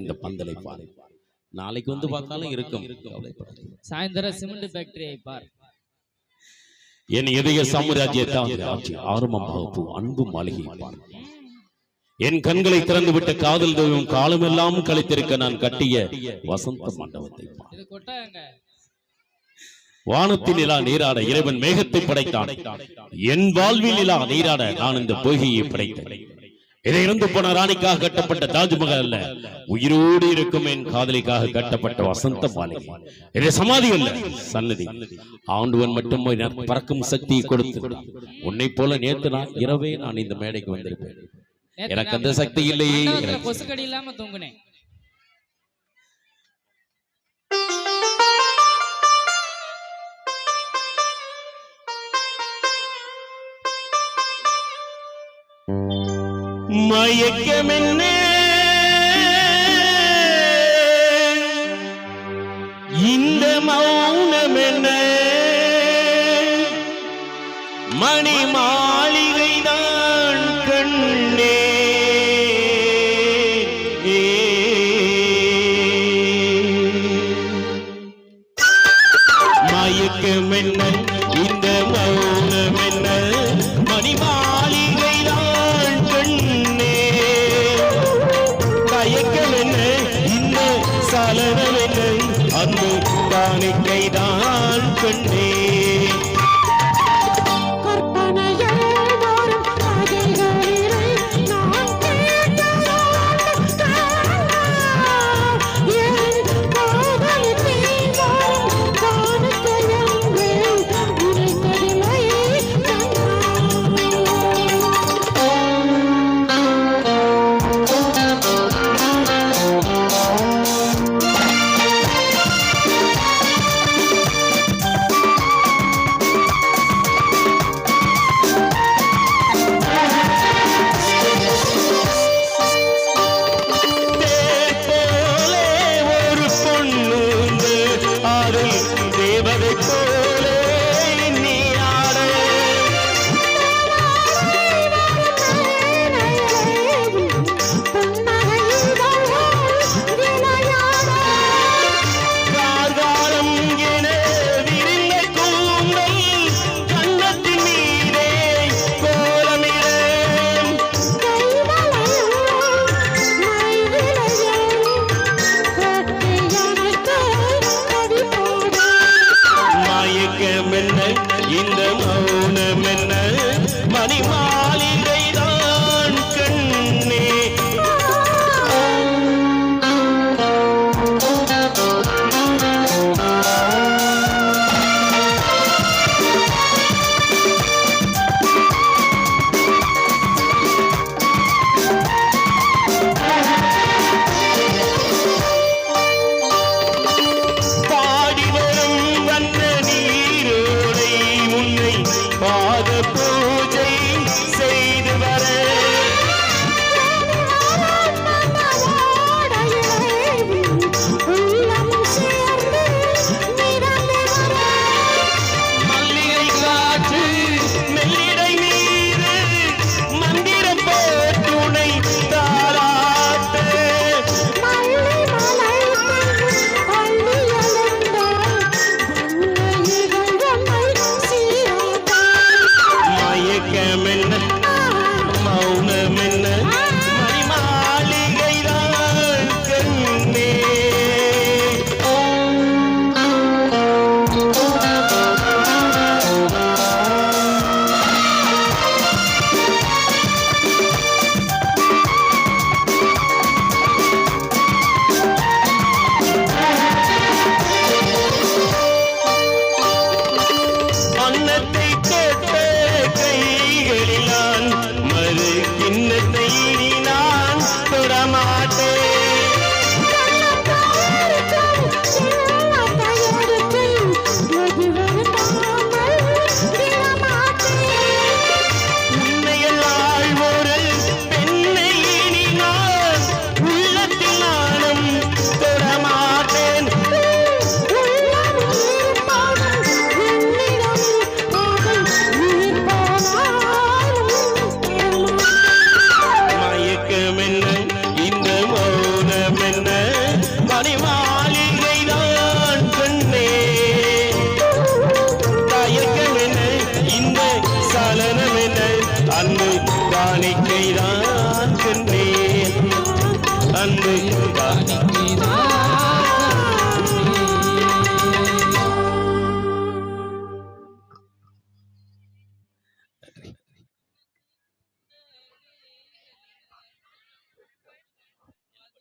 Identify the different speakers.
Speaker 1: இந்த பந்தலை பாரு. நாளைக்கு வந்து பார்த்தாலும் இருக்கும்.
Speaker 2: சாயந்தரம் சிமெண்ட் ஃபேக்டரியை பார்.
Speaker 1: என் இதய சாம்ராஜ்யத்தை ஆட்சி. ஆரம்பம் வகுப்பு அன்பு மாளிகை பார். என் கண்களை திறந்து விட்ட காதல் தெய்வம் காலமெல்லாம் கழித்திருக்க நான் கட்டிய வசந்த மண்டபத்தை பார். வானத்தில் நிலா நீராட இறைவன் மேகத்தை படைத்தான். என் வாழ்வில் நிலா நீராட நான் இந்த பொய்கையை படைத்தேன். இதை இறந்து போன ராணிக்காக கட்டப்பட்ட தாஜ்மஹல் அல்ல. உயிரோடு இருக்கும் என் காதலிக்காக கட்டப்பட்ட வசந்த மாளிகை. இது சமாதி அல்ல சன்னதி. ஆண்டவன் மட்டும் பறக்கும் சக்தியை கொடுத்து உன்னை போல நேத்து நான் இரவே நான் இந்த மேடைக்கு வந்திருப்பேன். எனக்கு அந்த சக்தி இல்லையே.
Speaker 2: கொசுக்கடி இல்லாம தூங்குனேன்.
Speaker 1: மயக்கமென்ன. இந்த மௌனமென்ன. மணிமா அந்த காணிக்கை
Speaker 3: காலிலே விலை அன்பு காணிக்கை
Speaker 1: தான் சொன்னேன் அன்பு
Speaker 2: காணிக்கை